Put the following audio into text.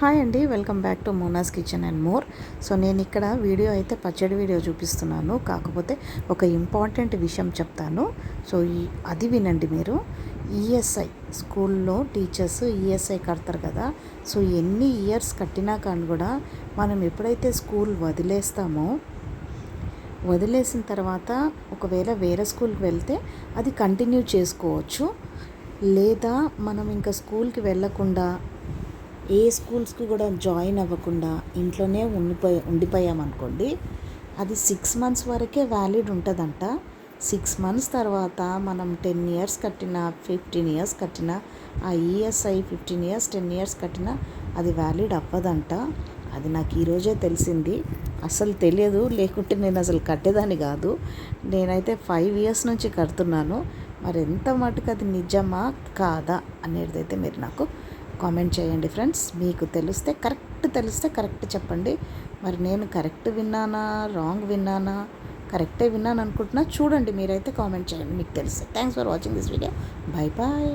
Hi అండి welcome back to Mona's kitchen and more so నేను ఇక్కడ వీడియో అయితే పచ్చడి వీడియో చూపిస్తున్నాను. కాకపోతే ఒక ఇంపార్టెంట్ విషయం చెప్తాను. సో ఈ అది వినండి మీరు. ఈఎస్ఐ స్కూల్లో టీచర్స్ ఈఎస్ఐ కడతారు కదా. సో ఎన్ని ఇయర్స్ కట్టినా కానీ కూడా మనం ఎప్పుడైతే స్కూల్ వదిలేస్తామో వదిలేసిన తర్వాత ఒకవేళ వేరే స్కూల్కి వెళ్తే అది కంటిన్యూ చేసుకోవచ్చు. లేదా మనం ఇంకా స్కూల్కి వెళ్ళకుండా ఏ స్కూల్స్కి కూడా జాయిన్ అవ్వకుండా ఇంట్లోనే ఉండిపోయి ఉండిపోయామనుకోండి అది సిక్స్ మంత్స్ వరకే వ్యాలిడ్ ఉంటుందంట. సిక్స్ మంత్స్ తర్వాత మనం టెన్ ఇయర్స్ కట్టిన ఫిఫ్టీన్ ఇయర్స్ కట్టిన ఆ ESI fifteen years ten years కట్టిన అది వ్యాలిడ్ అవ్వదంట. అది నాకు ఈరోజే తెలిసింది. అసలు తెలియదు లేకుంటే నేను అసలు కట్టేదాన్ని కాదు. నేనైతే ఫైవ్ ఇయర్స్ నుంచి కడుతున్నాను. మరి ఎంత మటుకు అది నిజమా కాదా అనేది అయితే మీరు నాకు కామెంట్ చేయండి ఫ్రెండ్స్. మీకు తెలిస్తే కరెక్ట్ తెలిస్తే కరెక్ట్ చెప్పండి. మరి నేను కరెక్ట్ విన్నానా? రాంగ్ విన్నానా? కరెక్టే విన్నాను అనుకుంటున్నా చూడండి మీరైతే కామెంట్ చేయండి. మీకు తెలిస్తే. Thanks for watching this video. Bye bye.